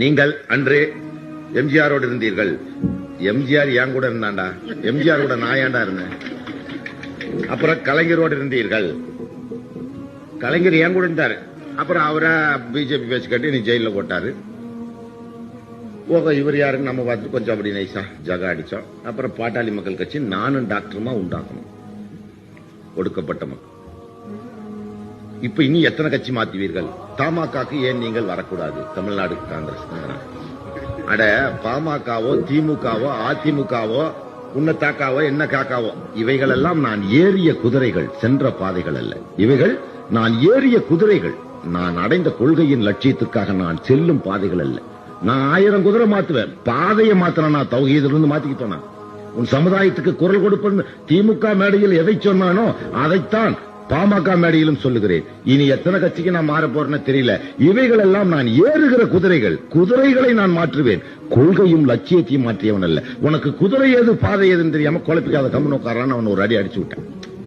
நீங்கள் அன்று எம்ஜிஆரோடு இருந்தீர்கள். எம்ஜிஆர் என் கூட இருந்தாண்டா? எம்ஜிஆர் கூட நான் ஏன்டா இருந்தேன்? அப்புறம் கலைஞரோடு இருந்தீர்கள். கலைஞர் என் கூட இருந்தாரு? அப்புறம் அவரை பிஜேபி பேச்சு கட்டி நீ ஜெயில போட்டாரு. ஓகே இவர் யாருன்னு நம்ம பார்த்து கொஞ்சம் அப்படி நைஸா ஜகா அடிச்சோம். அப்புறம் பாட்டாளி மக்கள் கட்சி நானும் டாக்டருமா உண்டாக்கணும். ஒடுக்கப்பட்ட மக்கள். இப்ப இனி எத்தனை கட்சி மாத்துவீர்கள்? தமாகாக்கு ஏன் நீங்கள் வரக்கூடாது? தமிழ்நாடு காங்கிரஸ். அட பாமகவோ திமுகவோ அதிமுகவோ உன்ன தாக்காவோ என்ன காக்காவோ இவைகள் எல்லாம் நான் ஏறிய குதிரைகள் சென்ற பாதைகள் அல்ல. இவைகள் நான் ஏறிய குதிரைகள். நான் அடைந்த கொள்கையின் லட்சியத்துக்காக நான் செல்லும் பாதைகள் அல்ல. நான் ஆயிரம் குதிரை மாத்துவேன். பாதையை மாத்தினா நான் தௌஹீதிலிருந்து மாத்திக்கிட்டோம் உன் சமுதாயத்துக்கு குரல் கொடுப்பேன் திமுக மேடையில் எதை சொன்னானோ அதைத்தான் பாமக மேடையிலும் சொல்லுகிறேன். இனி எத்தனை கட்சிக்கு நான் மாற போறேன்னு தெரியல. இவைகள் எல்லாம் நான் ஏறுகிற குதிரைகள். குதிரைகளை நான் மாற்றுவேன். கொள்கையும் லட்சியத்தையும் மாற்றியவன் அல்ல. உனக்கு குதிரை எது பாதை எதுன்னு தெரியாம குழப்பிக்காத கம்மு நோக்காரான்னு அவன் ஒரு அடி அடிச்சு விட்டேன்.